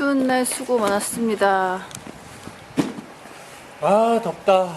추운 날 수고 많았습니다. 아 덥다